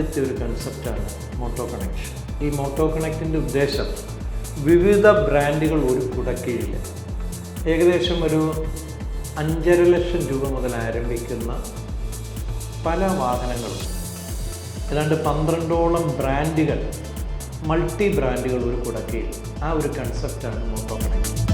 ആദ്യത്തെ ഒരു കൺസെപ്റ്റാണ് മോട്ടോ കണക്ഷൻ ഈ മോട്ടോ കണക്റ്റിന്റെ ഉദ്ദേശം വിവിധ ബ്രാൻഡുകൾ ഒരു കുടക്കീഴിൽ ഏകദേശം ഒരു അഞ്ചര ലക്ഷം രൂപ മുതൽ ആരംഭിക്കുന്ന പല വാഹനങ്ങളും ഏതാണ്ട് പന്ത്രണ്ടോളം ബ്രാൻഡുകൾ മൾട്ടി ബ്രാൻഡുകൾ ഒരു കുടക്കീഴിൽ ആ ഒരു കൺസെപ്റ്റാണ് മോട്ടോ കണക്ഷൻ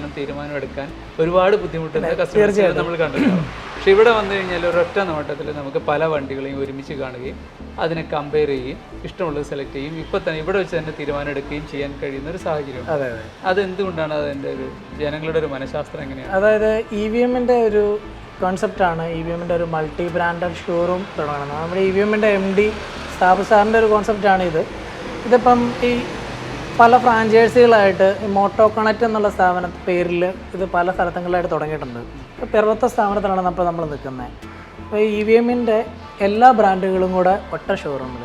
അവസാനം തീരുമാനം എടുക്കാൻ ഒരുപാട് ബുദ്ധിമുട്ടുന്ന കസ്റ്റമേഴ്സ് നമ്മൾ കണ്ടിട്ടുണ്ട് പക്ഷെ ഇവിടെ വന്നു കഴിഞ്ഞാൽ ഒരൊറ്റ നോട്ടത്തിൽ നമുക്ക് പല വണ്ടികളെയും ഒരുമിച്ച് കാണുകയും അതിനെ കമ്പയർ ചെയ്യുകയും ഇഷ്ടമുള്ളത് സെലക്ട് ചെയ്യും ഇപ്പം തന്നെ ഇവിടെ വെച്ച് തന്നെ തീരുമാനം എടുക്കുകയും ചെയ്യാൻ കഴിയുന്ന ഒരു സാഹചര്യം. അതെ അതെ. അതെന്തുകൊണ്ടാണ് അതിന്റെ ഒരു ജനങ്ങളുടെ ഒരു മനഃശാസ്ത്രം എങ്ങനെയാണ്? അതായത് ഇ വി എമ്മിന്റെ ഒരു കോൺസെപ്റ്റാണ് ഇ വി എമ്മിന്റെ ഒരു മൾട്ടി ബ്രാൻഡഡ് ഷോറൂം തുടങ്ങണം നമ്മുടെ ഇ വി എമ്മിന്റെ എം ഡി സാബു സാറിന്റെ ഒരു കോൺസെപ്റ്റാണ് ഇത് ഇതിപ്പം ഈ പല ഫ്രാഞ്ചൈസികളായിട്ട് മോട്ടോ കണക്റ്റ് എന്നുള്ള സ്ഥാപന പേരിൽ ഇത് പല സ്ഥലങ്ങളിലായിട്ട് തുടങ്ങിയിട്ടുണ്ട്. പിറവത്തെ സ്ഥാപനത്തിലാണ് നമ്മൾ നമ്മൾ നിൽക്കുന്നത്. അപ്പോൾ ഇ വി എമ്മിന്റെ എല്ലാ ബ്രാൻഡുകളും കൂടെ ഒറ്റ ഷോറൂമിൽ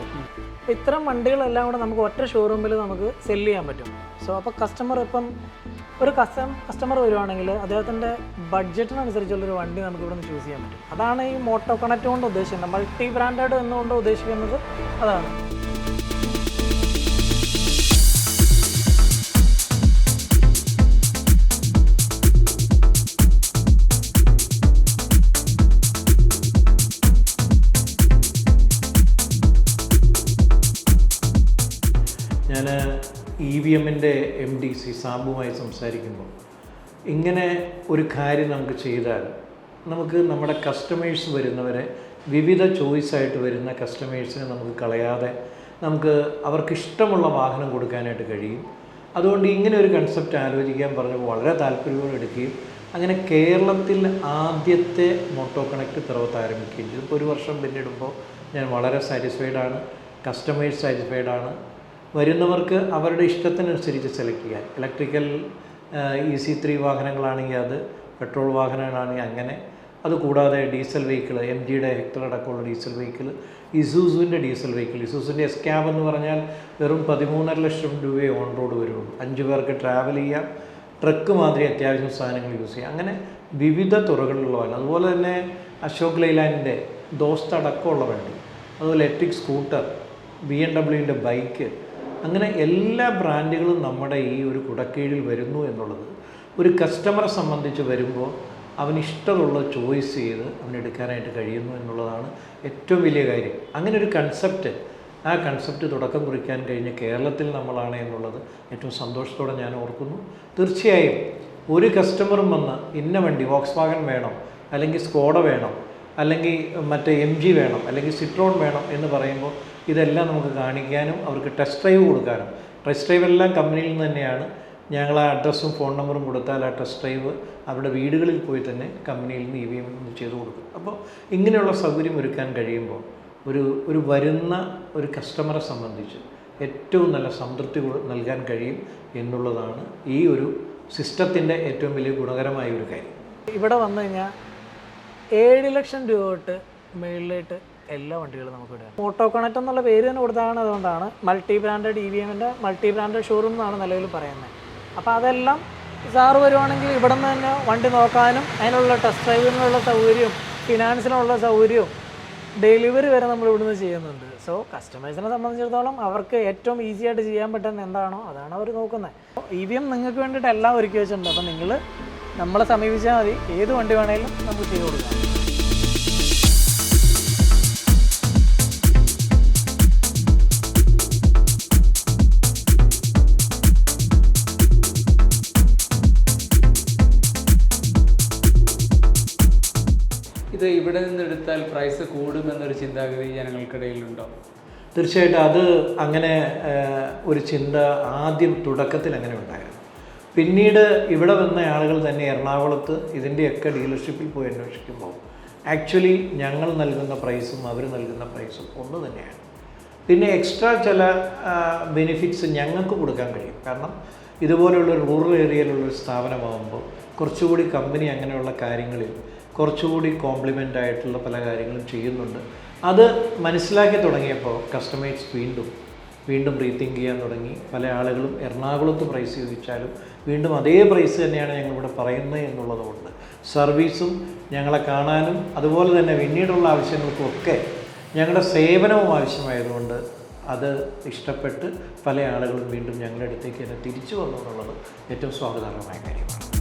ഇത്തരം വണ്ടികളെല്ലാം കൂടെ നമുക്ക് ഒറ്റ ഷോറൂമിൽ നമുക്ക് സെൽ ചെയ്യാൻ പറ്റും. സോ അപ്പോൾ കസ്റ്റമർ ഇപ്പം ഒരു കസ്റ്റം കസ്റ്റമർ വരുവാണെങ്കിൽ അദ്ദേഹത്തിന്റെ ബഡ്ജറ്റിനനുസരിച്ചുള്ളൊരു വണ്ടി നമുക്ക് ഇവിടെ നിന്ന് ചൂസ് ചെയ്യാൻ പറ്റും. അതാണ് ഈ മോട്ടോ കണക്റ്റ് കൊണ്ട് ഉദ്ദേശിക്കുന്നത്. മൾട്ടി ബ്രാൻഡഡ് എന്നുകൊണ്ട് ഉദ്ദേശിക്കുന്നത് അതാണ്. ഇ വി എമ്മിന്റെ എം ഡി സി സാബുമായി സംസാരിക്കുമ്പോൾ ഇങ്ങനെ ഒരു കാര്യം നമുക്ക് ചെയ്താൽ നമുക്ക് നമ്മുടെ കസ്റ്റമേഴ്സ് വരുന്നവരെ വിവിധ ചോയ്സായിട്ട് വരുന്ന കസ്റ്റമേഴ്സിനെ നമുക്ക് കളയാതെ നമുക്ക് അവർക്ക് ഇഷ്ടമുള്ള വാഹനം കൊടുക്കാനായിട്ട് കഴിയും. അതുകൊണ്ട് ഇങ്ങനെ ഒരു കൺസെപ്റ്റ് ആലോചിക്കാൻ പറഞ്ഞപ്പോൾ വളരെ താല്പര്യത്തോടെ എടുക്കുകയും അങ്ങനെ കേരളത്തിൽ ആദ്യത്തെ മോട്ടോ കണക്ട് പിറവത്ത് ആരംഭിക്കുകയും ചെയ്തു. ഇപ്പോൾ ഒരു വർഷം പിന്നിടുമ്പോൾ ഞാൻ വളരെ സാറ്റിസ്ഫൈഡ് ആണ്. കസ്റ്റമേഴ്സ് സാറ്റിസ്ഫൈഡ് ആണ്. വരുന്നവർക്ക് അവരുടെ ഇഷ്ടത്തിനനുസരിച്ച് സെലക്ട് ചെയ്യാൻ ഇലക്ട്രിക്കൽ ഇ സി ത്രീ വാഹനങ്ങളാണെങ്കിൽ അത് പെട്രോൾ വാഹനങ്ങളാണെങ്കിൽ അങ്ങനെ. അതുകൂടാതെ ഡീസൽ വെഹിക്കിൾ എം ജിയുടെ ഹെക്ടർ അടക്കമുള്ള ഡീസൽ വെഹിക്കിൾ ഇസൂസുവിന്റെ ഡീസൽ വെഹിക്കിൾ ഇസൂസിന്റെ എസ് ക്യാബ് എന്ന് പറഞ്ഞാൽ വെറും പതിമൂന്നര ലക്ഷം രൂപയെ ഓൺ റോഡ് വരുള്ളൂ. അഞ്ച് പേർക്ക് ട്രാവൽ ചെയ്യാം. ട്രക്ക് മാതിരി അത്യാവശ്യം സാധനങ്ങൾ യൂസ് ചെയ്യാം. അങ്ങനെ വിവിധ തുറകളിലുള്ള വണ്ടി. അതുപോലെ തന്നെ അശോക് ലൈലാൻഡിന്റെ ദോസ്ത് അടക്കമുള്ള വണ്ടി. അതുപോലെ ഇലക്ട്രിക് സ്കൂട്ടർ ബി എം ഡബ്ല്യുവിന്റെ ബൈക്ക് അങ്ങനെ എല്ലാ ബ്രാൻഡുകളും നമ്മുടെ ഈ ഒരു കുടക്കീഴിൽ വരുന്നു എന്നുള്ളത് ഒരു കസ്റ്റമറെ സംബന്ധിച്ച് വരുമ്പോൾ അവന് ഇഷ്ടമുള്ള ചോയ്സ് ചെയ്ത് അവനെടുക്കാനായിട്ട് കഴിയുന്നു എന്നുള്ളതാണ് ഏറ്റവും വലിയ കാര്യം. അങ്ങനെ ഒരു കൺസെപ്റ്റ് ആ കൺസെപ്റ്റ് തുടക്കം കുറിക്കാൻ കഴിഞ്ഞ കേരളത്തിൽ നമ്മളാണ് എന്നുള്ളത് ഏറ്റവും സന്തോഷത്തോടെ ഞാൻ ഓർക്കുന്നു. തീർച്ചയായും ഒരു കസ്റ്റമറും വന്ന് ഇന്ന വണ്ടി വോക്സ് വാഗൻ വേണം അല്ലെങ്കിൽ സ്കോഡ വേണം അല്ലെങ്കിൽ മറ്റേ എം ജി വേണം അല്ലെങ്കിൽ സിട്രോൺ വേണം എന്ന് പറയുമ്പോൾ ഇതെല്ലാം നമുക്ക് കാണിക്കാനും അവർക്ക് ടെസ്റ്റ് ഡ്രൈവ് കൊടുക്കാനും. ടെസ്റ്റ് ഡ്രൈവ് എല്ലാം കമ്പനിയിൽ നിന്ന് തന്നെയാണ്. ഞങ്ങൾ ആ അഡ്രസ്സും ഫോൺ നമ്പറും കൊടുത്താൽ ആ ടെസ്റ്റ് ഡ്രൈവ് അവരുടെ വീടുകളിൽ പോയി തന്നെ കമ്പനിയിൽ നിന്ന് ഇ വി എം ചെയ്ത് കൊടുക്കും. അപ്പോൾ ഇങ്ങനെയുള്ള സൗകര്യം ഒരുക്കാൻ കഴിയുമ്പോൾ ഒരു ഒരു വരുന്ന ഒരു കസ്റ്റമറെ സംബന്ധിച്ച് ഏറ്റവും നല്ല സംതൃപ്തി നൽകാൻ കഴിയും എന്നുള്ളതാണ് ഈ ഒരു സിസ്റ്റത്തിന്റെ ഏറ്റവും വലിയ ഗുണകരമായ ഒരു കാര്യം. ഇവിടെ വന്നു കഴിഞ്ഞാൽ ഏഴ് ലക്ഷം രൂപ തൊട്ട് മേളിലായിട്ട് എല്ലാ വണ്ടികളും നമുക്ക് ഇടാം ഓട്ടോ കണക്ട് എന്നുള്ള പേര് തന്നെ കൊടുത്താണ് അതുകൊണ്ടാണ് മൾട്ടി ബ്രാൻഡഡ് ഇ വി എമ്മിന്റെ മൾട്ടി ബ്രാൻഡഡ് ഷോറൂം എന്നാണ് നിലവിൽ പറയുന്നത്. അപ്പോൾ അതെല്ലാം സാറ് വരുവാണെങ്കിൽ ഇവിടെ നിന്ന് തന്നെ വണ്ടി നോക്കാനും അതിനുള്ള ടെസ്റ്റ് ഡ്രൈവിനുള്ള സൗകര്യവും ഫിനാൻസിനുള്ള സൗകര്യവും ഡെലിവറി വരെ നമ്മൾ ഇവിടുന്ന് ചെയ്യുന്നുണ്ട്. സോ കസ്റ്റമേഴ്സിനെ സംബന്ധിച്ചിടത്തോളം അവർക്ക് ഏറ്റവും ഈസി ആയിട്ട് ചെയ്യാൻ പറ്റുന്ന എന്താണോ അതാണ് അവർ നോക്കുന്നത്. ഇ വി എം നിങ്ങൾക്ക് വേണ്ടിയിട്ട് എല്ലാം ഒരുക്കി വെച്ചിട്ടുണ്ട്. അപ്പോൾ നിങ്ങൾ നമ്മളെ സമീപിച്ചാൽ മതി. ഏത് വണ്ടി വേണേലും നമുക്ക് ചെയ്ത് കൊടുക്കാം. ഇത് ഇവിടെ നിന്ന് എടുത്താൽ പ്രൈസ് കൂടുമെന്നൊരു ചിന്താഗതി ജനങ്ങൾക്കിടയിലുണ്ടോ? തീർച്ചയായിട്ടും അത് അങ്ങനെ ഒരു ചിന്ത ആദ്യം തുടക്കത്തിൽ അങ്ങനെ ഉണ്ടായിരുന്നു? പിന്നീട് ഇവിടെ വന്ന ആളുകൾ തന്നെ എറണാകുളത്ത് ഇതിന്റെയൊക്കെ ഡീലർഷിപ്പിൽ പോയി അന്വേഷിക്കുമ്പോൾ ആക്ച്വലി ഞങ്ങൾ നൽകുന്ന പ്രൈസും അവർ നൽകുന്ന പ്രൈസും ഒന്ന് തന്നെയാണ്. പിന്നെ എക്സ്ട്രാ ചില ബെനിഫിറ്റ്സ് ഞങ്ങൾക്ക് കൊടുക്കാൻ കഴിയും. കാരണം ഇതുപോലെയുള്ള റൂറൽ ഏരിയയിലുള്ളൊരു സ്ഥാപനമാകുമ്പോൾ കുറച്ചുകൂടി കമ്പനി അങ്ങനെയുള്ള കാര്യങ്ങളിൽ കുറച്ചുകൂടി കോംപ്ലിമെന്റ് ആയിട്ടുള്ള പല കാര്യങ്ങളും ചെയ്യുന്നുണ്ട്. അത് മനസ്സിലാക്കി തുടങ്ങിയപ്പോൾ കസ്റ്റമേഴ്സ് വീണ്ടും വീണ്ടും റീതിങ്ക് ചെയ്യാൻ തുടങ്ങി. പല ആളുകളും എറണാകുളത്ത് പ്രൈസ് ചോദിച്ചാലും വീണ്ടും അതേ പ്രൈസ് തന്നെയാണ് ഞങ്ങളിവിടെ പറയുന്നത് എന്നുള്ളതുകൊണ്ട്. സർവീസും ഞങ്ങളെ കാണാനും അതുപോലെ തന്നെ പിന്നീടുള്ള ആവശ്യങ്ങൾക്കുമൊക്കെ ഞങ്ങളുടെ സേവനവും ആവശ്യമായതുകൊണ്ട് അത് ഇഷ്ടപ്പെട്ട് പല ആളുകളും വീണ്ടും ഞങ്ങളുടെ അടുത്തേക്ക് തന്നെ തിരിച്ചു വന്നു എന്നുള്ളത് ഏറ്റവും സ്വാഗതാർഹമായ കാര്യമാണ്.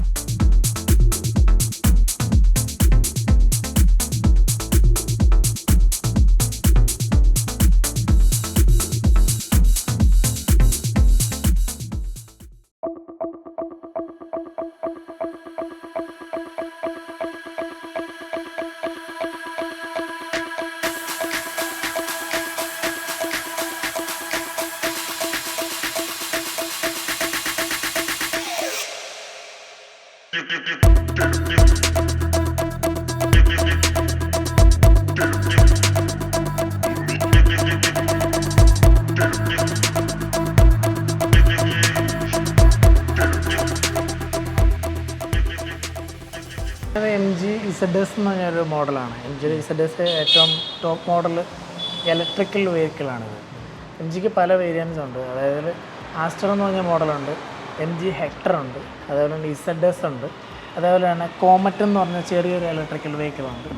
ഇസഡ് എസ് എന്ന് പറഞ്ഞൊരു മോഡലാണ്. എം ജി ഇസഡ് എസ് ഏറ്റവും ടോപ്പ് മോഡൽ ഇലക്ട്രിക്കൽ വെഹിക്കിളാണിത് എം ജിക്ക് പല വേരിയൻസ് ഉണ്ട്. അതായത് ആസ്റ്റർ എന്ന് പറഞ്ഞ മോഡലുണ്ട്. എം ജി ഹെക്ടർ ഉണ്ട്. അതേപോലെ തന്നെ ഇസഡ് എസ് ഉണ്ട്. അതേപോലെ തന്നെ കോമറ്റ് എന്ന് പറഞ്ഞ ചെറിയൊരു ഇലക്ട്രിക്കൽ വെഹിക്കിളുണ്ട്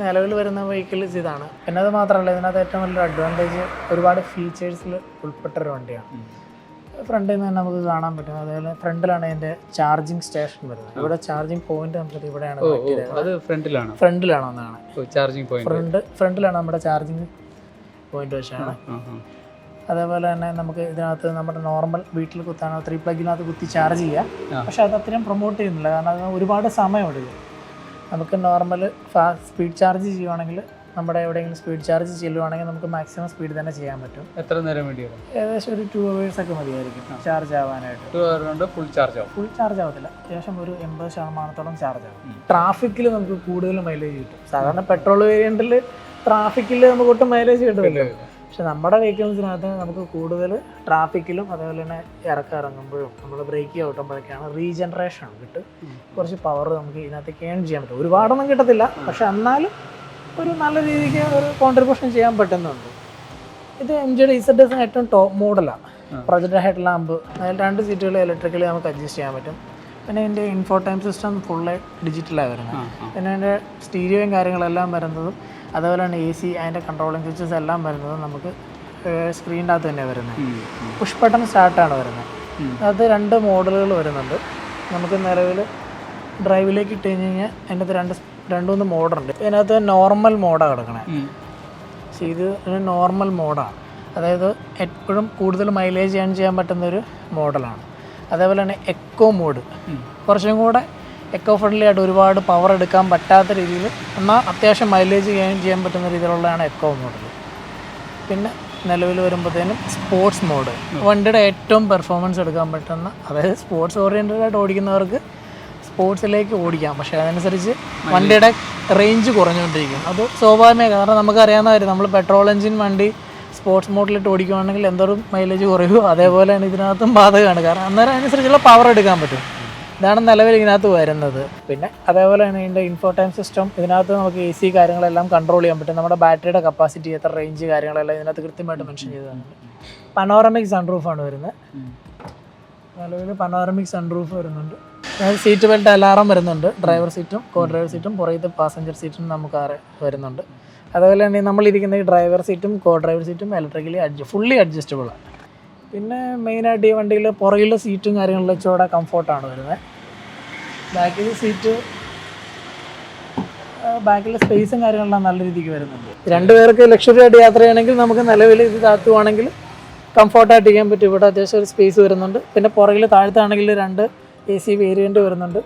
നിലവിൽ വരുന്ന വെഹിക്കിൾസ് ഇതാണ്. പിന്നെ അത് മാത്രമല്ല ഇതിനകത്ത് ഏറ്റവും വലിയൊരു അഡ്വാന്റേജ് ഒരുപാട് ഫീച്ചേഴ്സിൽ ഉൾപ്പെട്ട ഒരു വണ്ടിയാണ്. ഫ്രണ്ടിൽ നിന്ന് തന്നെ നമുക്ക് കാണാൻ പറ്റും. അതേപോലെ ഫ്രണ്ടിലാണ് ഇതിന്റെ ചാർജിങ് സ്റ്റേഷൻ വരുന്നത്. ഇവിടെ ചാർജിങ് പോയിന്റ് നമുക്ക് ഇവിടെയാണ്. അത് ഫ്രണ്ടിലാണ്. ഫ്രണ്ടിലാണ് ഒന്നാണ്. ചാർജിങ് പോയിന്റ് ഫ്രണ്ട് ഫ്രണ്ടിലാണ് നമ്മുടെ ചാർജിങ് പോയിന്റ് വെച്ചാണ് അതേപോലെ തന്നെ നമുക്ക് ഇതിനകത്ത് നമ്മുടെ നോർമൽ വീട്ടിൽ കുത്താനോ ത്രീ പ്ലഗിനകത്ത് കുത്തി ചാർജ് ചെയ്യാം. പക്ഷെ അത് അത്രയും പ്രൊമോട്ട് ചെയ്യുന്നില്ല. കാരണം അത് ഒരുപാട് സമയം എടുക്കും നമുക്ക് നോർമൽ ഫാസ്റ്റ് സ്പീഡ് ചാർജ് ചെയ്യുവാണെങ്കിൽ നമ്മുടെ എവിടെയെങ്കിലും സ്പീഡ് ചാർജ് ചെല്ലുവാണെങ്കിൽ നമുക്ക് മാക്സിമം സ്പീഡ് തന്നെ ചെയ്യാൻ പറ്റും. എത്ര നേരം വേണ്ടി വരും? ഏകദേശം ഒരു ടു അവേഴ്സ് ഒക്കെ മതിയായിരിക്കും ചാർജ് ആവാനായിട്ട്. ടു അവർ കൊണ്ട് ഫുൾ ചാർജ് ആവും. ഫുൾ ചാർജ് ആവത്തില്ല. അത്യാവശ്യം ഒരു എൺപത് ശതമാനത്തോളം ചാർജ് ആവും. ട്രാഫിക്കിൽ നമുക്ക് കൂടുതൽ മൈലേജ് കിട്ടും. സാധാരണ പെട്രോൾ വേരിയന്റിൽ ട്രാഫിക്കിൽ നമുക്ക് ഒട്ടും മൈലേജ് കിട്ടുമല്ലോ പക്ഷെ നമ്മുടെ വെഹിക്കിൾസിനകത്ത് നമുക്ക് കൂടുതൽ ട്രാഫിക്കിലും അതേപോലെ തന്നെ ഇറക്കം ഇറങ്ങുമ്പോഴും നമ്മൾ ബ്രേക്ക് ഔട്ടുമ്പോഴൊക്കെയാണ് റീജനറേഷൻ കിട്ടും കുറച്ച് പവർ നമുക്ക് ഇതിനകത്ത് ഏൺ ചെയ്യാൻ പറ്റും. ഒരുപാടൊന്നും കിട്ടത്തില്ല. പക്ഷെ എന്നാലും ഒരു നല്ല രീതിക്ക് ഒരു കോൺട്രിബ്യൂഷൻ ചെയ്യാൻ പറ്റുന്നുണ്ട്. ഇത് എം ജിയുടെ ഇസഡ് എസ് ഏറ്റവും ടോപ്പ് മോഡലാണ് പ്രൊജക്ട് ഹെഡ് ലാമ്പ് അതിൽ രണ്ട് സീറ്റുകൾ ഇലക്ട്രിക്കലി നമുക്ക് അഡ്ജസ്റ്റ് ചെയ്യാൻ പറ്റും. പിന്നെ ഇതിന്റെ ഇൻഫോടൈം സിസ്റ്റം ഫുള്ള് ഡിജിറ്റലായി വരുന്നത്. പിന്നെ അതിന്റെ സ്റ്റീരിയോയും കാര്യങ്ങളെല്ലാം വരുന്നതും അതുപോലെ തന്നെ എ സി അതിന്റെ കൺട്രോളിങ് സ്വിച്ചസ് എല്ലാം വരുന്നതും നമുക്ക് സ്ക്രീനിന്റെ അകത്ത് തന്നെ വരുന്നത്. പുഷ് ബട്ടൺ സ്റ്റാർട്ടാണ് വരുന്നത്. അത് രണ്ട് മോഡലുകൾ വരുന്നുണ്ട്. നമുക്ക് നിലവിൽ ഡ്രൈവിലേക്ക് ഇട്ട് കഴിഞ്ഞ് കഴിഞ്ഞാൽ അതിന്റെ അകത്ത് രണ്ട് രണ്ട് മൂന്ന് മോഡുണ്ട്. ഇതിനകത്ത് നോർമൽ മോഡാണ് കിടക്കണേ. പക്ഷേ ഇത് ഒരു നോർമൽ മോഡാണ് അതായത് എപ്പോഴും കൂടുതൽ മൈലേജ് ഏൺ ചെയ്യാൻ പറ്റുന്ന ഒരു മോഡലാണ്. അതേപോലെ തന്നെ എക്കോ മോഡ് കുറച്ചും കൂടെ എക്കോ ഫ്രണ്ട്ലി ആയിട്ട് ഒരുപാട് പവർ എടുക്കാൻ പറ്റാത്ത രീതിയിൽ എന്നാൽ അത്യാവശ്യം മൈലേജ് ഏൺ ചെയ്യാൻ പറ്റുന്ന രീതിയിലുള്ളതാണ് എക്കോ മോഡൽ പിന്നെ നിലവിൽ വരുമ്പോഴത്തേനും സ്പോർട്സ് മോഡ് വണ്ടിയുടെ ഏറ്റവും പെർഫോമൻസ് എടുക്കാൻ പറ്റുന്ന അതായത് സ്പോർട്സ് ഓറിയന്റഡ് ആയിട്ട് ഓടിക്കുന്നവർക്ക് സ്പോർട്സിലേക്ക് ഓടിക്കാം. പക്ഷേ അതനുസരിച്ച് വണ്ടിയുടെ റേഞ്ച് കുറഞ്ഞുകൊണ്ടിരിക്കും. അത് സ്വാഭാവികമായി കാരണം നമുക്കറിയാവുന്ന കാര്യം നമ്മൾ പെട്രോൾ എഞ്ചിൻ വണ്ടി സ്പോർട്സ് മോഡിലിട്ട് ഓടിക്കുകയാണെങ്കിൽ എന്തോരം മൈലേജ് കുറയും അതേപോലെ തന്നെ ഇതിനകത്തും ബാധകമാണ്. കാരണം അന്നേരം അതിനനുസരിച്ചുള്ള പവർ എടുക്കാൻ പറ്റും. ഇതാണ് നിലവിൽ ഇതിനകത്ത് വരുന്നത്. പിന്നെ അതേപോലെ തന്നെ ഇതിന്റെ ഇൻഫോടൈം സിസ്റ്റം ഇതിനകത്ത് നമുക്ക് എ സി കാര്യങ്ങളെല്ലാം കൺട്രോൾ ചെയ്യാൻ പറ്റും. നമ്മുടെ ബാറ്ററിയുടെ കപ്പാസിറ്റി എത്ര റേഞ്ച് കാര്യങ്ങളെല്ലാം ഇതിനകത്ത് കൃത്യമായിട്ട് മെൻഷൻ ചെയ്തതാണ്. പനോറമിക് സൺറൂഫാണ് വരുന്നത്. നിലവിൽ പനോറമിക് സൺറൂഫ് വരുന്നുണ്ട്. സീറ്റ് ബെൽറ്റ് അലാറം വരുന്നുണ്ട്. ഡ്രൈവർ സീറ്റും കോ ഡ്രൈവർ സീറ്റും പുറത്ത് പാസഞ്ചർ സീറ്റും നമുക്ക് ആറ് വരുന്നുണ്ട്. അതുപോലെ തന്നെ നമ്മളിരിക്കുന്ന ഈ ഡ്രൈവർ സീറ്റും കോ ഡ്രൈവർ സീറ്റും ഇലക്ട്രിക്കലി അഡ്ജസ്റ്റ് ഫുള്ളി അഡ്ജസ്റ്റബിൾ ആണ്. പിന്നെ മെയിനായിട്ട് ഈ വണ്ടിയിൽ പുറകിലെ സീറ്റും കാര്യങ്ങളിലും ഇച്ചിരി കംഫോർട്ടാണ് വരുന്നത്. ബാക്കിൽ സീറ്റ് ബാക്കിലെ സ്പേസും കാര്യങ്ങളെല്ലാം നല്ല രീതിക്ക് വരുന്നുണ്ട്. രണ്ടുപേർക്ക് ലക്ഷറി ആയിട്ട് യാത്ര ചെയ്യണമെങ്കിൽ നമുക്ക് നിലവിൽ ഇത് താത്തുവാണെങ്കിൽ കംഫോർട്ടായിട്ട് ഇരിക്കാൻ പറ്റും. ഇവിടെ അത്യാവശ്യം ഒരു സ്പേസ് വരുന്നുണ്ട്. പിന്നെ പുറകിൽ താഴത്താണെങ്കിൽ രണ്ട് എ സി വേരിയന്റ് വരുന്നുണ്ട്.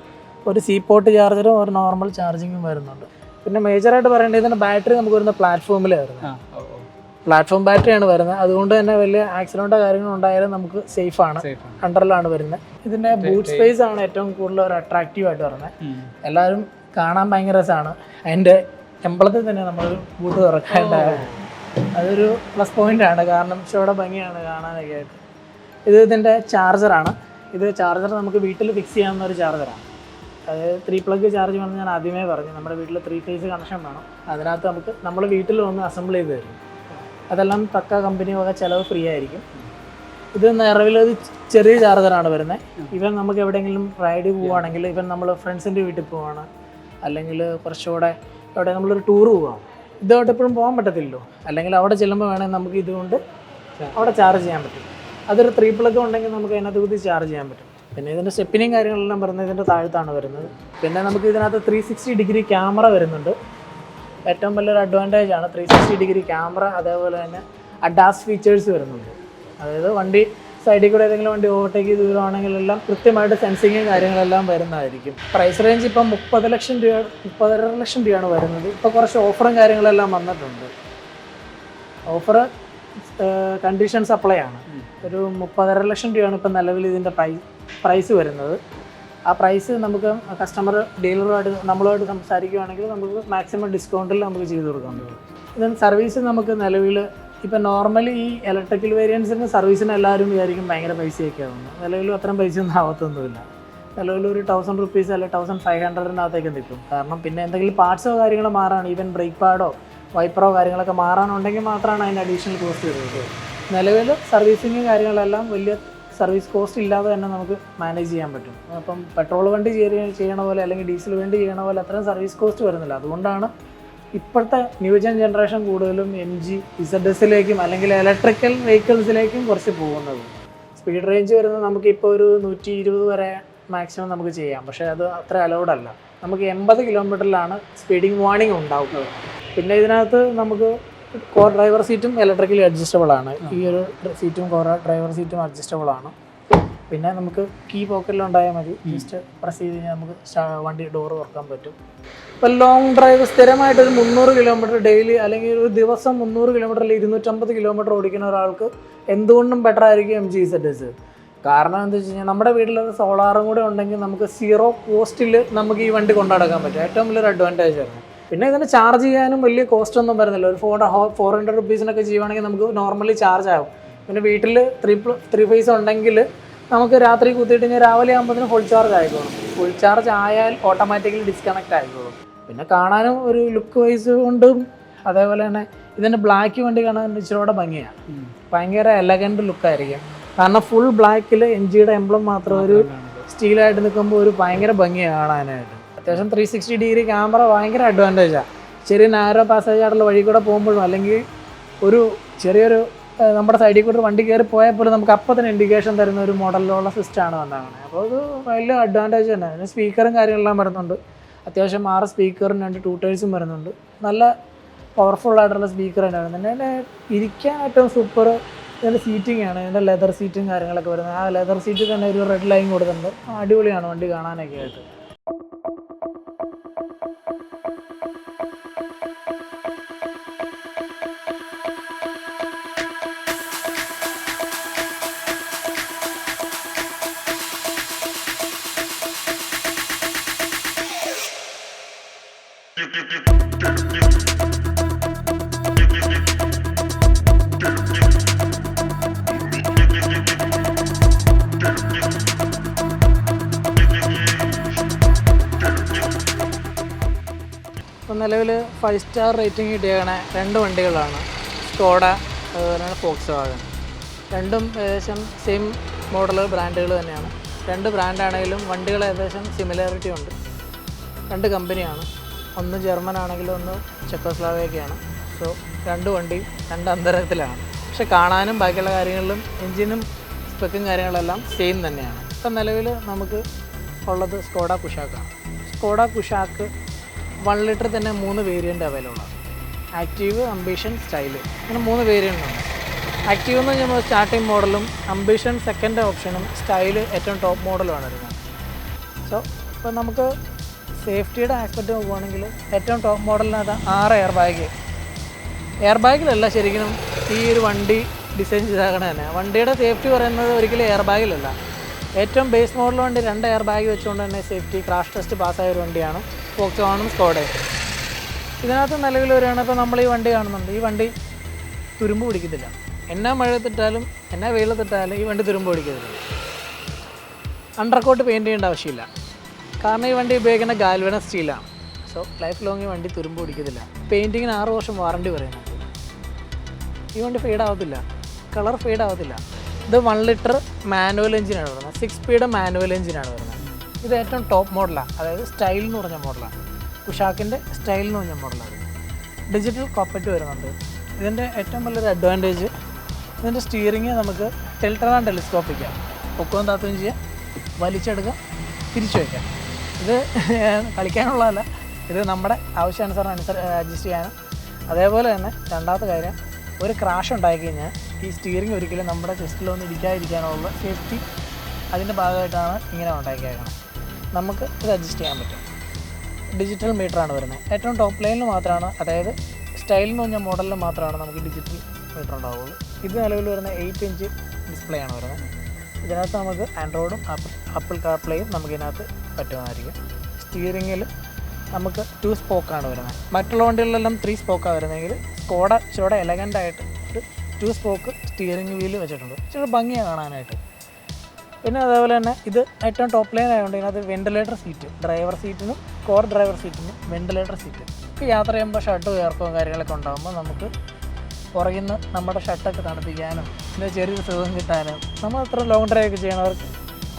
ഒരു സി പോർട്ട് ചാർജറും ഒരു നോർമൽ ചാർജിങ്ങും വരുന്നുണ്ട്. പിന്നെ മേജറായിട്ട് പറയേണ്ടത് ഇതിന്റെ ബാറ്ററി നമുക്ക് വരുന്ന പ്ലാറ്റ്ഫോമിൽ വരുന്നത് പ്ലാറ്റ്ഫോം ബാറ്ററിയാണ് വരുന്നത്. അതുകൊണ്ട് തന്നെ വലിയ ആക്സിഡന്റോ കാര്യങ്ങളോ ഉണ്ടായാലും നമുക്ക് സേഫാണ് സേഫ് ആണ്. അണ്ടറിലാണ് വരുന്നത്. ഇതിന്റെ ബൂട്ട് സ്പേസ് ആണ് ഏറ്റവും കൂടുതൽ ഒരു അട്രാക്റ്റീവ് ആയിട്ട് പറയുന്നത്. എല്ലാവരും കാണാൻ ഭയങ്കര രസമാണ്. അതിന്റെ എമ്പളത്തിൽ തന്നെ നമ്മൾ ബൂട്ട് തുറക്കേണ്ട അതൊരു പ്ലസ് പോയിന്റ് ആണ്. കാരണം ഇച്ചിരി ഭംഗിയാണ് കാണാനൊക്കെ ആയിട്ട്. ഇത് ഇതിന്റെ ചാർജറാണ് ഇത് ചാർജർ നമുക്ക് വീട്ടിൽ ഫിക്സ് ചെയ്യാവുന്ന ഒരു ചാർജറാണ് അതായത് ത്രീ പ്ലഗ് ചാർജ് വേണമെന്ന് ഞാൻ ആദ്യമേ പറഞ്ഞു. നമ്മുടെ വീട്ടിൽ ത്രീ ഫേസ് കണക്ഷൻ വേണം. അതിനകത്ത് നമുക്ക് നമ്മൾ വീട്ടിൽ വന്ന് അസംബിൾ ചെയ്ത് തരും. അതെല്ലാം പക്ക കമ്പനി വക ചിലവ് ഫ്രീ ആയിരിക്കും. ഇത് നിറവിൽ ഒരു ചെറിയ ചാർജറാണ് വരുന്നത്. ഇവൻ നമുക്ക് എവിടെയെങ്കിലും റൈഡ് പോവുകയാണെങ്കിൽ ഇവൻ നമ്മൾ ഫ്രണ്ട്സിന്റെ വീട്ടിൽ പോവാണ്. അല്ലെങ്കിൽ കുറച്ചുകൂടെ എവിടെ നമ്മളൊരു ടൂർ പോവാം ഇതോട്ട് എപ്പോഴും പോകാൻ പറ്റത്തില്ലല്ലോ. അല്ലെങ്കിൽ അവിടെ ചെല്ലുമ്പോൾ വേണമെങ്കിൽ നമുക്ക് ഇതുകൊണ്ട് അവിടെ ചാർജ് ചെയ്യാൻ പറ്റും. അതൊരു ത്രീ പ്ലഗ് ഉണ്ടെങ്കിൽ നമുക്ക് അതിനകത്ത് കുത്തി ചാർജ് ചെയ്യാൻ പറ്റും. പിന്നെ ഇതിന്റെ സ്റ്റെപ്പിനെയും കാര്യങ്ങളെല്ലാം പറയുന്നത് ഇതിന്റെ താഴത്താണ് വരുന്നത്. പിന്നെ നമുക്ക് ഇതിനകത്ത് ത്രീ സിക്സ്റ്റി ഡിഗ്രി ക്യാമറ വരുന്നുണ്ട്. ഏറ്റവും വലിയൊരു അഡ്വാന്റേജ് ആണ് ത്രീ സിക്സ്റ്റി ഡിഗ്രി ക്യാമറ അതേപോലെ തന്നെ അഡാസ് ഫീച്ചേഴ്സ് വരുന്നുണ്ട്. അതായത് വണ്ടി സൈഡിൽ കൂടെ ഏതെങ്കിലും വണ്ടി ഓവർടേക്ക് ചെയ്ത് വരുവാണെങ്കിലെല്ലാം കൃത്യമായിട്ട് സെൻസിങ്ങും കാര്യങ്ങളെല്ലാം വരുന്നതായിരിക്കും. പ്രൈസ് റേഞ്ച് ഇപ്പം മുപ്പത് ലക്ഷം രൂപ മുപ്പതര ലക്ഷം രൂപയാണ് വരുന്നത്. ഇപ്പോൾ കുറച്ച് ഓഫറും കാര്യങ്ങളെല്ലാം വന്നിട്ടുണ്ട്. ഓഫർ കണ്ടീഷൻ സപ്ലൈ ആണ്. ഒരു മുപ്പതര ലക്ഷം രൂപയാണ് ഇപ്പം നിലവിൽ ഇതിന്റെ പ്രൈസ് പ്രൈസ് വരുന്നത്. ആ പ്രൈസ് നമുക്ക് കസ്റ്റമർ ഡീലറുമായിട്ട് നമ്മളുമായിട്ട് സംസാരിക്കുകയാണെങ്കിൽ നമുക്ക് മാക്സിമം ഡിസ്കൗണ്ടിൽ നമുക്ക് ചെയ്ത് കൊടുക്കാൻ പറ്റും. ഇതിന് സർവീസ് നമുക്ക് നിലവിൽ ഇപ്പം നോർമലി ഈ ഇലക്ട്രിക്കൽ വേരിയൻസിന് സർവീസിന് എല്ലാവരും വിചാരിക്കും ഭയങ്കര പൈസയൊക്കെ ആവുന്നു നിലവിൽ അത്രയും ഒന്നും ആവത്തൊന്നുമില്ല. നിലവിൽ ഒരു തൗസൻഡ് റുപ്പീസ് അല്ലെങ്കിൽ തൗസൻഡ് ഫൈവ് ഹൺഡ്രഡിനകത്തേക്ക് നിൽക്കും. കാരണം പിന്നെ എന്തെങ്കിലും പാർട്സോ കാര്യങ്ങളോ മാറാണ് ഈവൻ ബ്രേക്ക് പാഡോ വൈപ്പറോ കാര്യങ്ങളൊക്കെ മാറാനുണ്ടെങ്കിൽ മാത്രമാണ് അതിന് അഡീഷണൽ കോസ്റ്റ് വരുന്നത്. നിലവിൽ സർവീസിങ് കാര്യങ്ങളെല്ലാം വലിയ സർവീസ് കോസ്റ്റ് ഇല്ലാതെ തന്നെ നമുക്ക് മാനേജ് ചെയ്യാൻ പറ്റും. അപ്പം പെട്രോൾ വണ്ടി ചെയ്യ- ചെയ്യണ പോലെ അല്ലെങ്കിൽ ഡീസൽ വണ്ടി ചെയ്യണ പോലെ അത്രയും സർവീസ് കോസ്റ്റ് വരുന്നില്ല. അതുകൊണ്ടാണ് ഇപ്പോഴത്തെ ന്യൂജൻ ജനറേഷൻ കൂടുതലും എം ജി ഇസഡ് എസിലേക്കും അല്ലെങ്കിൽ ഇലക്ട്രിക്കൽ വെഹിക്കിൾസിലേക്കും കുറച്ച് പോകുന്നത്. സ്പീഡ് റേഞ്ച് വരുന്നത് നമുക്ക് ഇപ്പോൾ ഒരു നൂറ്റി ഇരുപത് വരെ മാക്സിമം നമുക്ക് ചെയ്യാം. പക്ഷേ അത് അത്ര അലൗഡ് അല്ല. നമുക്ക് എൺപത് കിലോമീറ്ററിലാണ് സ്പീഡിങ് വാർണിംഗ് ഉണ്ടാവുന്നത് പിന്നെ ഇതിനകത്ത് നമുക്ക് കോർ ഡ്രൈവർ സീറ്റും ഇലക്ട്രിക്കലി അഡ്ജസ്റ്റബിൾ ആണ്. ഈ ഒരു സീറ്റും കോർ ഡ്രൈവർ സീറ്റും അഡ്ജസ്റ്റബിൾ ആണ്. പിന്നെ നമുക്ക് കീ പോക്കറ്റിൽ ഉണ്ടായാൽ മതി. ജസ്റ്റ് പ്രസ് ചെയ്ത് കഴിഞ്ഞാൽ നമുക്ക് വണ്ടി ഡോർ തുറക്കാൻ പറ്റും. ഇപ്പം ലോങ് ഡ്രൈവ് സ്ഥിരമായിട്ട് ഒരു മുന്നൂറ് കിലോമീറ്റർ ഡെയിലി അല്ലെങ്കിൽ ഒരു ദിവസം മുന്നൂറ് കിലോമീറ്റർ അല്ലെങ്കിൽ ഇരുന്നൂറ്റമ്പത് കിലോമീറ്റർ ഓടിക്കുന്ന ഒരാൾക്ക് എന്തുകൊണ്ടും ബെറ്റർ ആയിരിക്കും എം ജി സെഡ് എസ് കാരണം എന്താ വെച്ച് കഴിഞ്ഞാൽ നമ്മുടെ വീട്ടിലൊരു സോളാറും കൂടെ ഉണ്ടെങ്കിൽ നമുക്ക് സീറോ കോസ്റ്റിൽ നമുക്ക് ഈ വണ്ടി കൊണ്ടുനടക്കാൻ പറ്റും. ഏറ്റവും വലിയൊരു അഡ്വാന്റേജ് ആണ്. പിന്നെ ഇതിന് ചാർജ് ചെയ്യാനും വലിയ കോസ്റ്റ് ഒന്നും വരുന്നില്ല. ഒരു ഫോർ ഫോർ ഹൺഡ്രഡ് റുപ്പീസിനൊക്കെ ചെയ്യുവാണെങ്കിൽ നമുക്ക് നോർമലി ചാർജ് ആകും പിന്നെ വീട്ടിൽ ത്രീ ത്രീ ഫേസ് ഉണ്ടെങ്കിൽ നമുക്ക് രാത്രി കുത്തിയിട്ട് ഞാൻ രാവിലെ ആകുമ്പോഴത്തേന് ഫുൾ ചാർജ് ആയിക്കോളും. ഫുൾ ചാർജ് ആയാൽ ഓട്ടോമാറ്റിക്കലി ഡിസ്കണക്ട് ആയിക്കോളും. പിന്നെ കാണാനും ഒരു ലുക്ക് വൈസ് കൊണ്ടും അതേപോലെ തന്നെ ഇതിന്റെ ബ്ലാക്ക് വണ്ടി കാണാൻ ഇച്ചിരി ഭംഗിയാണ് ഭയങ്കര എലഗന്റ് ലുക്കായിരിക്കും കാരണം ഫുൾ ബ്ലാക്കിൽ എൻ ജിയുടെ എംബ്ലം മാത്രം ഒരു സ്റ്റീലായിട്ട് നിൽക്കുമ്പോൾ ഒരു ഭയങ്കര ഭംഗിയാണ് കാണാനായിട്ട്. അത്യാവശ്യം ത്രീ സിക്സ്റ്റി ഡിഗ്രി ക്യാമറ ഭയങ്കര അഡ്വാന്റേജാണ് ചെറിയ നാരോ പാസേജ് ആയിട്ടുള്ള വഴി കൂടെ പോകുമ്പോഴും അല്ലെങ്കിൽ ഒരു ചെറിയൊരു നമ്മുടെ സൈഡിൽ കൂടെ വണ്ടി കയറി പോയാൽ പോലും നമുക്ക് അപ്പം തന്നെ ഇൻഡിക്കേഷൻ തരുന്ന ഒരു മോഡലിലുള്ള സിസ്റ്റമാണ് വന്നതാണ് അപ്പോൾ അത് വലിയ അഡ്വാന്റേജ് തന്നെ. അതിന് സ്പീക്കറും കാര്യങ്ങളെല്ലാം വരുന്നുണ്ട്. അത്യാവശ്യം ആറ് സ്പീക്കറും രണ്ട് ടൂട്ടേഴ്സും വരുന്നുണ്ട്. നല്ല പവർഫുൾ ആയിട്ടുള്ള സ്പീക്കർ തന്നെ പിന്നെ ഇരിക്കാൻ ഏറ്റവും സൂപ്പർ ഇതിന്റെ സീറ്റിംഗ് ആണ്. ഇതിന്റെ ലെതർ സീറ്റും കാര്യങ്ങളൊക്കെ വരുന്നത്. ആ ലെതർ സീറ്റിൽ തന്നെ ഒരു റെഡ് ലൈൻ കൊടുത്തിട്ടുണ്ട്. അടിപൊളിയാണ് വണ്ടി കാണാനൊക്കെ ആയിട്ട്. നിലവിൽ ഫൈവ് സ്റ്റാർ റേറ്റിംഗ് കിട്ടിയേക്കണ രണ്ട് വണ്ടികളാണ്. സ്കോഡ അതുപോലെ തന്നെ ഫോക്സ് വാഗൺ രണ്ടും ഏകദേശം സെയിം മോഡൽ ബ്രാൻഡുകൾ തന്നെയാണ്. രണ്ട് ബ്രാൻഡാണെങ്കിലും വണ്ടികൾ ഏകദേശം സിമിലാരിറ്റി ഉണ്ട്. രണ്ട് കമ്പനിയാണ് ഒന്ന് ജർമ്മൻ ആണെങ്കിലും ഒന്ന് ചെക്കോസ്ലാവയൊക്കെയാണ് സോ രണ്ട് വണ്ടി രണ്ട് അന്തരത്തിലാണ്. പക്ഷെ കാണാനും ബാക്കിയുള്ള കാര്യങ്ങളിലും എഞ്ചിനും സ്പെക്കും കാര്യങ്ങളെല്ലാം സെയിം തന്നെയാണ്. ഇപ്പം നിലവിൽ നമുക്ക് ഉള്ളത് സ്കോഡ കുഷാക്കാണ്. സ്കോഡ കുഷാക്ക് വൺ ലിറ്റർ തന്നെ മൂന്ന് വേരിയന്റ് അവൈലബിൾ ആണ്. ആക്റ്റീവ് അംബിഷൻ സ്റ്റൈൽ അങ്ങനെ മൂന്ന് വേരിയന്റ് ഉണ്ട്. ആക്റ്റീവ് എന്ന് പറഞ്ഞാൽ സ്റ്റാർട്ടിംഗ് മോഡലും അംബിഷൻ സെക്കൻഡ് ഓപ്ഷനും സ്റ്റൈൽ ഏറ്റവും ടോപ്പ് മോഡലുമാണ് വരുന്നത്. സോ ഇപ്പോൾ നമുക്ക് സേഫ്റ്റിയുടെ ആസ്പെക്റ്റ് നോക്കുവാണെങ്കിൽ ഏറ്റവും ടോപ്പ് മോഡലിനകത്ത് ആറ് എയർ ബാഗ് എയർ ബാഗിലല്ല ശരിക്കും ഈ ഒരു വണ്ടി ഡിസൈൻ ചെയ്താകണ തന്നെ. വണ്ടിയുടെ സേഫ്റ്റി പറയുന്നത് ഒരിക്കലും എയർ ബാഗിലല്ല ഏറ്റവും ബേസ് മോഡൽ വണ്ടി രണ്ട് എയർ ബാഗ് വെച്ചുകൊണ്ട് തന്നെ സേഫ്റ്റി ക്രാഷ് ടെസ്റ്റ് പാസ്സായ ഒരു വണ്ടിയാണ് ഫോക്സോണും വാണും സ്കോഡയും ഇതിനകത്ത് നിലവിൽ വരികയാണ് ഇപ്പോൾ നമ്മൾ ഈ വണ്ടി കാണുന്നുണ്ട്. ഈ വണ്ടി തുരുമ്പ് പിടിക്കത്തില്ല. എന്നാ മഴത്തിട്ടാലും എന്നാ വെയിലത്തിട്ടാലും ഈ വണ്ടി തുരുമ്പ് പിടിക്കത്തില്ല. അണ്ടർകോട്ട് പെയിന്റ് ചെയ്യേണ്ട ആവശ്യമില്ല. കാരണം ഈ വണ്ടി ഉപയോഗിക്കുന്ന ഗാൽവന സ്റ്റീലാണ് സോ ലൈഫ് ലോങ് ഈ വണ്ടി തുരുമ്പ് പിടിക്കത്തില്ല പെയിന്റിങ്ങിന് ആറ് വർഷം വാറണ്ടി പറയുന്നുണ്ട് ഈ വണ്ടി ഫെയ്ഡ് ആവത്തില്ല. കളർ ഫെയ്ഡ് ആവത്തില്ല. ഇത് വൺ ലിറ്റർ മാനുവൽ എഞ്ചിനാണ് വരുന്നത്. സിക്സ് സ്പീഡ് മാനുവൽ എഞ്ചിനാണ് വരുന്നത്. ഇത് ഏറ്റവും ടോപ്പ് മോഡലാണ് അതായത് സ്റ്റൈൽ എന്ന് പറഞ്ഞ മോഡലാണ് ഉഷാക്കിന്റെ സ്റ്റൈൽ എന്ന് പറഞ്ഞ മോഡലാണ് ഡിജിറ്റൽ കോപ്പറ്റ് വരുന്നുണ്ട്. ഇതിന്റെ ഏറ്റവും വലിയൊരു അഡ്വാന്റേജ് ഇതിന്റെ സ്റ്റിയറിങ് നമുക്ക് ടെൽട്ടറാൻ ടെലിസ്കോപ്പിക്കാം പൊക്കവും താത്തുകയും ചെയ്യാം. വലിച്ചെടുക്കാം. തിരിച്ചു വയ്ക്കാം. ഇത് കളിക്കാനുള്ളതല്ല. ഇത് നമ്മുടെ ആവശ്യാനുസരണം അനുസരി അഡ്ജസ്റ്റ് ചെയ്യാനും. അതേപോലെ തന്നെ രണ്ടാമത്തെ കാര്യം ഒരു ക്രാഷ് ഉണ്ടായി കഴിഞ്ഞാൽ ഈ സ്റ്റിയറിംഗ് ഒരിക്കലും നമ്മുടെ ചെസ്റ്റിലൊന്നും ഇരിക്കാതിരിക്കാനുള്ള സേഫ്റ്റി അതിന്റെ ഭാഗമായിട്ടാണ് ഇങ്ങനെ ഉണ്ടാക്കിയേക്കണം നമുക്ക് ഇത് അഡ്ജസ്റ്റ് ചെയ്യാൻ പറ്റും. ഡിജിറ്റൽ മീറ്ററാണ് വരുന്നത്. ഏറ്റവും ടോപ്പ് ലൈനിൽ മാത്രമാണ് അതായത് സ്റ്റൈൽ എന്ന് പറഞ്ഞ മോഡലിൽ മാത്രമാണ് നമുക്ക് ഡിജിറ്റൽ മീറ്റർ ഉണ്ടാവുള്ളൂ. ഇത് നിലവിൽ വരുന്ന എയ്റ്റ് ഇഞ്ച് ഡിസ്പ്ലേ ആണ് വരുന്നത്. ഇതിനകത്ത് നമുക്ക് ആൻഡ്രോയിഡും ആപ്പിൾ ആപ്പിൾ കാർപ്ലേയും നമുക്ക് ഇതിനകത്ത് പറ്റുന്നതായിരിക്കും സ്റ്റിയറിങ്ങിൽ നമുക്ക് ടു സ്പോക്കാണ് വരുന്നത്. മറ്റുള്ള വണ്ടികളിലെല്ലാം ത്രീ സ്പോക്കാണ് വരുന്നതെങ്കിൽ സ്കോഡ ഇച്ചിരി എലഗന്റായിട്ട് ഒരു ടു സ്പോക്ക് സ്റ്റിയറിംഗ് വീൽ വെച്ചിട്ടുണ്ട്. ഇച്ചിരി ഭംഗിയാണ് കാണാനായിട്ട്. പിന്നെ അതേപോലെ തന്നെ ഇത് ഏറ്റവും ടോപ്പ് ലൈൻ ആയതുകൊണ്ട് ഇതിനകത്ത് വെന്റിലേറ്റർ സീറ്റ് ഡ്രൈവർ സീറ്റിനും കോർ ഡ്രൈവർ സീറ്റിനും വെന്റിലേറ്റർ സീറ്റ് ഇപ്പോൾ യാത്ര ചെയ്യുമ്പോൾ ഷട്ട് ഉയർപ്പവും കാര്യങ്ങളൊക്കെ ഉണ്ടാകുമ്പോൾ നമുക്ക് പുറകിൽ നിന്ന് നമ്മുടെ ഷർട്ടൊക്കെ തണുപ്പിക്കാനും പിന്നെ ചെറിയൊരു സുഖം കിട്ടാനും നമ്മൾ അത്ര ലോങ് ഡ്രൈവ് ഒക്കെ ചെയ്യണവർക്ക്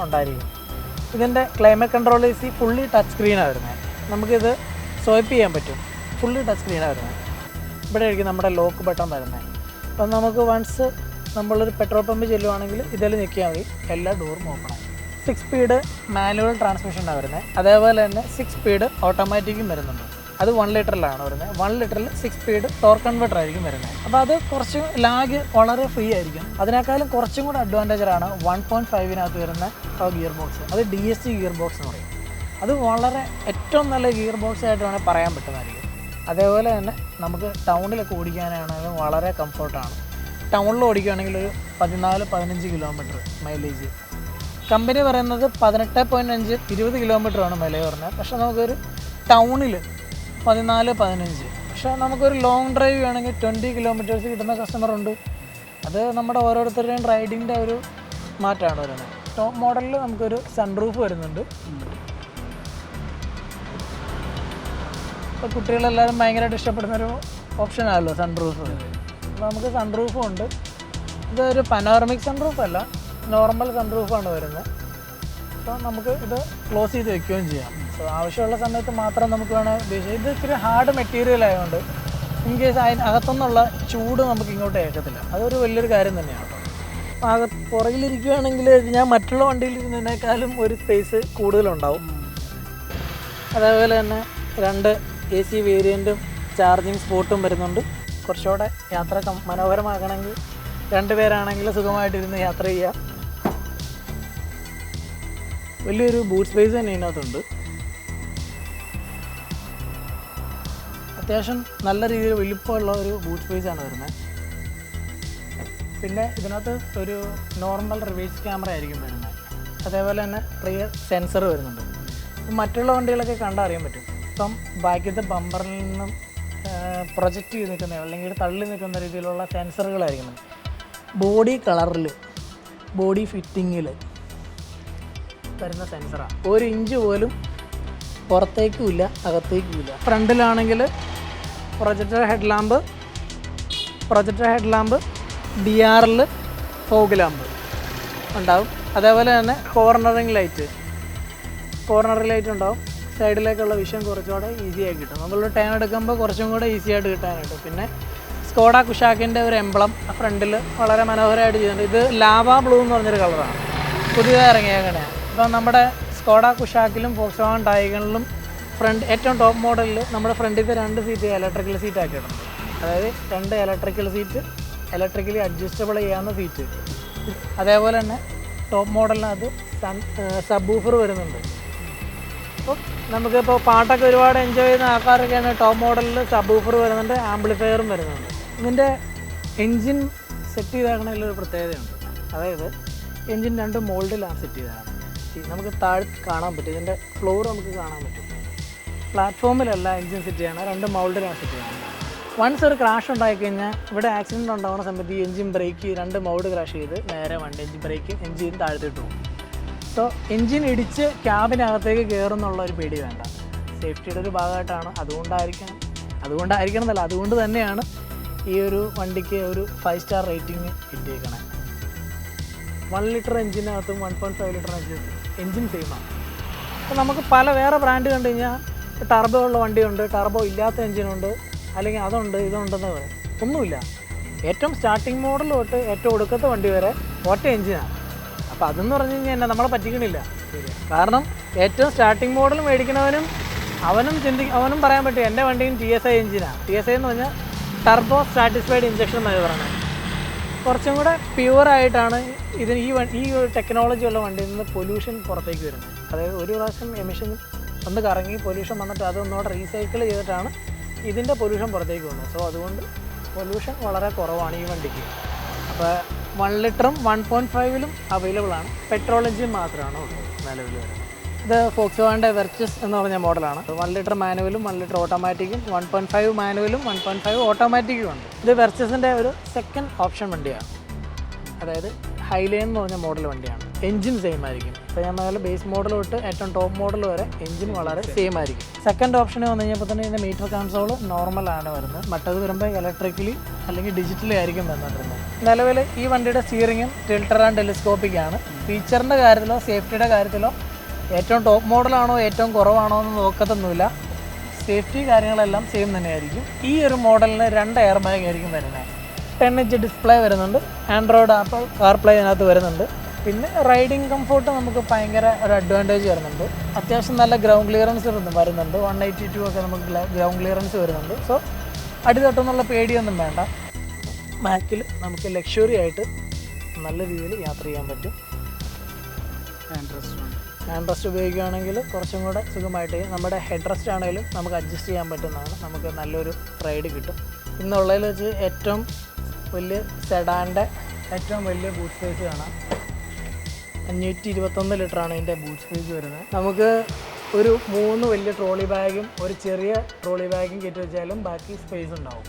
ഉണ്ടായിരിക്കും. ഇതിന്റെ climate control A C fully touch സ്ക്രീനാണ് വരുന്നത് നമുക്കിത് സ്വൈപ്പ് ചെയ്യാൻ പറ്റും. ഫുള്ളി ടച്ച് സ്ക്രീനാണ് വരുന്നത് ഇവിടെ ആയിരിക്കും നമ്മുടെ ലോക്ക് ബട്ടൺ വരുന്നത്. അപ്പം നമുക്ക് വൺസ് നമ്മളൊരു പെട്രോൾ പമ്പ് ചെല്ലുവാണെങ്കിൽ ഇതിൽ ഞെക്കിയാൽ മതി. എല്ലാ ഡോറും ഓപ്പൺ ആയി സിക്സ് സ്പീഡ് മാനുവൽ ട്രാൻസ്മിഷനാണ് വരുന്നത്. അതേപോലെ തന്നെ സിക്സ് സ്പീഡ് ഓട്ടോമാറ്റിക്കും വരുന്നുണ്ട്. അത് വൺ ലിറ്ററിലാണ് വരുന്നത്. വൺ ലിറ്ററിൽ സിക്സ് സ്പീഡ് ടോർ കൺവെർട്ടർ ആയിരിക്കും വരുന്നത്. അപ്പോൾ അത് കുറച്ച് ലാഗ് വളരെ ഫ്രീ ആയിരിക്കും. അതിനേക്കാളും കുറച്ചും കൂടെ അഡ്വാന്റേജറാണ് വൺ പോയിന്റ് ഫൈവിനകത്ത് വരുന്ന ഗിയർ ബോക്സ് അത് D S T gear box എന്ന് പറയും. അത് വളരെ ഏറ്റവും നല്ല ഗിയർ ബോക്സ് ആയിട്ട് വേണമെങ്കിൽ പറയാൻ പറ്റുന്നതായിരിക്കും. അതേപോലെ തന്നെ നമുക്ക് ടൗണിലൊക്കെ ഓടിക്കാനാണെങ്കിലും വളരെ കംഫർട്ടാണ് ടൗണിൽ ഓടിക്കുകയാണെങ്കിൽ ഒരു പതിനാല് പതിനഞ്ച് കിലോമീറ്റർ മൈലേജ് കമ്പനി പറയുന്നത് പതിനെട്ട് പോയിന്റ് അഞ്ച് ഇരുപത് കിലോമീറ്ററാണ് മൈലേജ് പറഞ്ഞത്. പക്ഷേ നമുക്കൊരു ടൗണിൽ പതിനാല് പതിനഞ്ച്. പക്ഷേ നമുക്കൊരു ലോങ് ഡ്രൈവ് വേണമെങ്കിൽ ട്വന്റി കിലോമീറ്റേഴ്സ് കിട്ടുന്ന കസ്റ്റമർ ഉണ്ട്. അത് നമ്മുടെ ഓരോരുത്തരുടെയും റൈഡിങ്ങിന്റെ ഒരു മാറ്റമാണ് വരുന്നത്. ടോപ്പ് മോഡലിൽ നമുക്കൊരു സൺറൂഫ് വരുന്നുണ്ട്. ഇപ്പോൾ കുട്ടികളെല്ലാവരും ഭയങ്കരമായിട്ട് ഇഷ്ടപ്പെടുന്ന ഒരു ഓപ്ഷനാണല്ലോ സൺറൂഫ് അപ്പോൾ നമുക്ക് സൺറൂഫും ഉണ്ട്. ഇതൊരു പനോറമിക് സൺറൂഫ് അല്ല നോർമൽ സൺറൂഫാണ് വരുന്നത്. അപ്പോൾ നമുക്ക് ഇത് ക്ലോസ് ചെയ്ത് വെക്കുകയും ചെയ്യാം. സോ ആവശ്യമുള്ള സമയത്ത് മാത്രം നമുക്ക് വേണേൽ ഉപയോഗിക്കാം ഇത് ഇത്തിരി ഹാർഡ് മെറ്റീരിയൽ ആയതുകൊണ്ട് ഇൻ കേസ് അതിന് അകത്തുനിന്നുള്ള ചൂട് നമുക്ക് ഇങ്ങോട്ട് ഏൽക്കത്തില്ല. അതൊരു വലിയൊരു കാര്യം തന്നെയാണ് അകത്ത് പുറകിലിരിക്കുകയാണെങ്കിൽ ഞാൻ മറ്റുള്ള വണ്ടിയിൽ ഇരുന്നതിനേക്കാളും ഒരു സ്പേസ് കൂടുതലുണ്ടാവും. അതേപോലെ തന്നെ രണ്ട് എ സി വേരിയന്റും ചാർജിങ് സ്പോട്ടും വരുന്നുണ്ട്. കുറച്ചുകൂടെ യാത്ര മനോഹരമാകണമെങ്കിൽ രണ്ട് പേരാണെങ്കിൽ സുഖമായിട്ടിരുന്ന് യാത്ര ചെയ്യാം. വലിയൊരു ബൂട്ട് സ്പേസ് തന്നെ ഇതിനകത്തുണ്ട്. അത്യാവശ്യം നല്ല രീതിയിൽ വലിപ്പമുള്ള ഒരു ബൂട്ട് സ്പേസ് ആണ് വരുന്നത്. പിന്നെ ഇതിനകത്ത് ഒരു നോർമൽ റിവേഴ്സ് ക്യാമറ ആയിരിക്കും വരുന്നത്. അതേപോലെ തന്നെ റിയർ സെൻസർ വരുന്നുണ്ട്. മറ്റുള്ള വണ്ടികളൊക്കെ അറിയാൻ പറ്റും. ഇപ്പം ബാക്കിലത്തെ ബമ്പറിൽ നിന്നും പ്രൊജക്റ്റ് ചെയ്ത് നിൽക്കുന്ന അല്ലെങ്കിൽ തള്ളി നിൽക്കുന്ന രീതിയിലുള്ള സെൻസറുകളായിരിക്കും ബോഡി കളറിൽ ബോഡി ഫിറ്റിങ്ങിൽ വരുന്ന സെൻസറാണ് ഒരു ഇഞ്ച് പോലും പുറത്തേക്കും ഇല്ല അകത്തേക്കും ഇല്ല. ഫ്രണ്ടിലാണെങ്കിൽ projector head lamp projector head lamp D ആറിൽ ഫോഗ് ലാമ്പ് ഉണ്ടാവും. അതേപോലെ തന്നെ കോർണറിങ് ലൈറ്റ് കോർണർ ലൈറ്റ് ഉണ്ടാവും. സൈഡിലേക്കുള്ള വിഷൻ കുറച്ചുകൂടെ ഈസി ആയി കിട്ടും. നമ്മളൊരു ടേൺ എടുക്കുമ്പോൾ കുറച്ചും കൂടെ ഈസി ആയിട്ട് കിട്ടാനായിട്ട്. പിന്നെ സ്കോഡ കുഷാക്കിന്റെ ഒരു എംബ്ലം ഫ്രണ്ടിൽ വളരെ മനോഹരമായിട്ട് ചെയ്യുന്നുണ്ട്. ഇത് ലാവ ബ്ലൂ എന്ന് പറഞ്ഞൊരു കളറാണ് പുതിയതായി ഇറങ്ങിയേക്കണേ. ഇപ്പം നമ്മുടെ സ്കോഡ കുഷാക്കിലും ഫോക്സ് വാഗൺ ടൈഗണിലും ഫ്രണ്ട് ഏറ്റവും ടോപ്പ് മോഡലിൽ നമ്മുടെ ഫ്രണ്ടിലത്തെ രണ്ട് സീറ്റ് ഇലക്ട്രിക്കൽ സീറ്റ് ആക്കിയിട്ടുണ്ട്. അതായത് രണ്ട് ഇലക്ട്രിക്കൽ സീറ്റ് ഇലക്ട്രിക്കലി അഡ്ജസ്റ്റബിൾ ചെയ്യാവുന്ന സീറ്റ് അതേപോലെ തന്നെ ടോപ്പ് മോഡലിനകത്ത് സൺ സബ് ഊഫർ വരുന്നുണ്ട്. അപ്പോൾ നമുക്കിപ്പോൾ പാട്ടൊക്കെ ഒരുപാട് എൻജോയ് ചെയ്യുന്ന ആൾക്കാരൊക്കെയാണ് ടോപ്പ് മോഡലിൽ സബ് വരുന്നുണ്ട് ആംപ്ലിഫയറും വരുന്നുണ്ട്. ഇതിന്റെ എൻജിൻ സെറ്റ് ചെയ്തേക്കണതിൽ ഒരു പ്രത്യേകതയുണ്ട്. അതായത് എൻജിൻ രണ്ട് മോൾഡിലാണ് സെറ്റ് ചെയ്താണ് നമുക്ക് താഴെ കാണാൻ പറ്റും. ഇതിന്റെ ഫ്ലോർ നമുക്ക് കാണാൻ പറ്റും. പ്ലാറ്റ്ഫോമിലല്ല എഞ്ചിൻ സെറ്റ് ചെയ്യണം രണ്ട് മൗൾഡിലാണ് സെറ്റ് ചെയ്യണം. വൺസ് ഒരു ക്രാഷ് ഉണ്ടായി കഴിഞ്ഞാൽ ഇവിടെ ആക്സിഡന്റ് ഉണ്ടാകുന്ന സമയത്ത് ഈ എഞ്ചിൻ ബ്രേക്ക് രണ്ട് മൗൾഡ് ക്രാഷ് ചെയ്ത് നേരെ വണ്ടി എഞ്ചിൻ ബ്രേക്ക് എഞ്ചിൻ താഴ്ത്തിട്ട് പോകും സോ എഞ്ചിൻ ഇടിച്ച് ക്യാബിനകത്തേക്ക് കയറുന്നുള്ള ഒരു പേടി വേണ്ട. സേഫ്റ്റിയുടെ ഒരു ഭാഗമായിട്ടാണ്. അതുകൊണ്ടായിരിക്കണം അതുകൊണ്ടായിരിക്കണം എന്നല്ല അതുകൊണ്ട് തന്നെയാണ് ഈ ഒരു വണ്ടിക്ക് ഒരു ഫൈവ് സ്റ്റാർ റേറ്റിംഗ് കിട്ടിയേക്കണേ. One litre എഞ്ചിനകത്തും one point five litre engine engine സെയിമാണ് അപ്പോൾ നമുക്ക് പല വേറെ ബ്രാൻഡ് കണ്ടു കഴിഞ്ഞാൽ ടർബോ ഉള്ള വണ്ടിയുണ്ട് ടർബോ ഇല്ലാത്ത എഞ്ചിനുണ്ട് അല്ലെങ്കിൽ അതുണ്ട് ഇതുണ്ടെന്ന് പറയും. ഒന്നുമില്ല. ഏറ്റവും സ്റ്റാർട്ടിങ് മോഡൽ തൊട്ട് ഏറ്റവും ഒടുക്കത്തെ വണ്ടി വരെ ഒറ്റ എഞ്ചിനാണ് അപ്പോൾ അതെന്ന് പറഞ്ഞു കഴിഞ്ഞാൽ എന്നെ നമ്മളെ പറ്റിക്കണില്ല. കാരണം ഏറ്റവും സ്റ്റാർട്ടിങ് മോഡൽ മേടിക്കുന്നവനും അവനും ചിന്തി അവനും പറയാൻ പറ്റും എന്റെ വണ്ടിയും ടി എസ് ഐ എഞ്ചിനാണ് ടി എസ് ഐ എന്ന് പറഞ്ഞാൽ ടർബോ സാറ്റിസ്ഫൈഡ് ഇഞ്ചക്ഷൻ എന്നാണ് പറയുന്നത്. കുറച്ചും കൂടെ പ്യുവറായിട്ടാണ് ഇതിന് ഈ ഈ ടെക്നോളജി ഉള്ള വണ്ടിയിൽ നിന്ന് പൊല്യൂഷൻ പുറത്തേക്ക് വരുന്നത്. അതായത് ഒരു പ്രാവശ്യം എമിഷൻ ഒന്ന് കറങ്ങി പൊല്യൂഷൻ വന്നിട്ട് അതൊന്നുകൂടെ റീസൈക്കിൾ ചെയ്തിട്ടാണ് ഇതിന്റെ പൊല്യൂഷൻ പുറത്തേക്ക് വന്നത്. സോ അതുകൊണ്ട് പൊല്യൂഷൻ വളരെ കുറവാണ് ഈ വണ്ടിക്ക്. അപ്പോൾ വൺ ലിറ്ററും വൺ പോയിന്റ് ഫൈവിലും അവൈലബിൾ ആണ്. പെട്രോൾ എഞ്ചിൻ മാത്രമാണ് ഉള്ളത് നിലവിൽ വരുന്നത്. ഇത് ഫോക്സ് വാന്റെ വെർച്ചസ് എന്ന് പറഞ്ഞ മോഡലാണ് വൺ ലിറ്റർ മാനുവലും വൺ ലിറ്റർ ഓട്ടോമാറ്റിക്കും വൺ പോയിന്റ് ഫൈവ് മാനുവലും വൺ പോയിന്റ് ഫൈവ് ഓട്ടോമാറ്റിക്കും ഉണ്ട്. ഇത് വെർച്ചസിന്റെ ഒരു സെക്കൻഡ് ഓപ്ഷൻ വണ്ടിയാണ്. അതായത് ഹൈലൈൻ എന്ന് പറഞ്ഞ മോഡൽ വണ്ടിയാണ്. എഞ്ചിൻ സെയിം ആയിരിക്കും. ഇപ്പോൾ ഞാൻ പറഞ്ഞാൽ ബേസ് മോഡൽ തൊട്ട് ഏറ്റവും ടോപ്പ് മോഡൽ വരെ എഞ്ചിൻ വളരെ സെയിം ആയിരിക്കും. സെക്കൻഡ് ഓപ്ഷൻ വന്നു കഴിഞ്ഞപ്പോൾ തന്നെ ഇതിന്റെ മീറ്റർ കൺസോൾ നോർമലാണ് വരുന്നത്. മറ്റത് വരുമ്പോൾ ഇലക്ട്രിക്കലി അല്ലെങ്കിൽ ഡിജിറ്റലി ആയിരിക്കും വന്നിട്ടുള്ളത് നിലവിൽ ഈ വണ്ടിയുടെ സ്റ്റിയറിങ്ങും ടിൽട്ടർ ആൻഡ് ടെലിസ്കോപ്പിക് ആണ്. ഫീച്ചറിന്റെ കാര്യത്തിലോ സേഫ്റ്റിയുടെ കാര്യത്തിലോ ഏറ്റവും ടോപ്പ് മോഡലാണോ ഏറ്റവും കുറവാണോ എന്ന് നോക്കത്തൊന്നുമില്ല. സേഫ്റ്റി കാര്യങ്ങളെല്ലാം സെയിം തന്നെയായിരിക്കും. ഈ ഒരു മോഡലിന് രണ്ട് എയർ ബാഗ് ആയിരിക്കും വരുന്നത്. ടെൻ ഇഞ്ച് ഡിസ്പ്ലേ വരുന്നുണ്ട്. ആൻഡ്രോയിഡ് ആപ്പിൾ കാർപ്ലേ അതിനകത്ത് വരുന്നുണ്ട്. പിന്നെ റൈഡിങ് കംഫോർട്ട് നമുക്ക് ഭയങ്കര ഒരു അഡ്വാന്റേജ് വരുന്നുണ്ട്. അത്യാവശ്യം നല്ല ഗ്രൗണ്ട് ക്ലിയറൻസ് വരുന്നുണ്ട്. വൺ എയ്റ്റി ടു ഒക്കെ നമുക്ക് ഗ്രൗണ്ട് ക്ലിയറൻസ് വരുന്നുണ്ട്. സോ അടി തട്ടുന്നുള്ള പേടിയൊന്നും വേണ്ട. മാക്കിൽ നമുക്ക് ലക്ഷറി ആയിട്ട് നല്ല രീതിയിൽ യാത്ര ചെയ്യാൻ പറ്റും. ഹാൻഡ് റെസ്റ്റ് ഉപയോഗിക്കുകയാണെങ്കിൽ കുറച്ചും കൂടെ സുഖമായിട്ട് നമ്മുടെ ഹെഡ് റെസ്റ്റ് ആണെങ്കിലും നമുക്ക് അഡ്ജസ്റ്റ് ചെയ്യാൻ പറ്റുന്നതാണ്. നമുക്ക് നല്ലൊരു റൈഡ് കിട്ടും. ഇന്നുള്ളതിൽ വെച്ച് ഏറ്റവും വലിയ സെഡാന്റെ ഏറ്റവും വലിയ ബൂട്ട് സ്പേസ് കാണാം. അഞ്ഞൂറ്റി ഇരുപത്തൊന്ന് ലിറ്ററാണ് ഇതിന്റെ ബൂട്ട് സ്പേസ് വരുന്നത്. നമുക്ക് ഒരു മൂന്ന് വലിയ ട്രോളി ബാഗും ഒരു ചെറിയ ട്രോളി ബാഗും കയറ്റി വെച്ചാലും ബാക്കി സ്പേസ് ഉണ്ടാവും.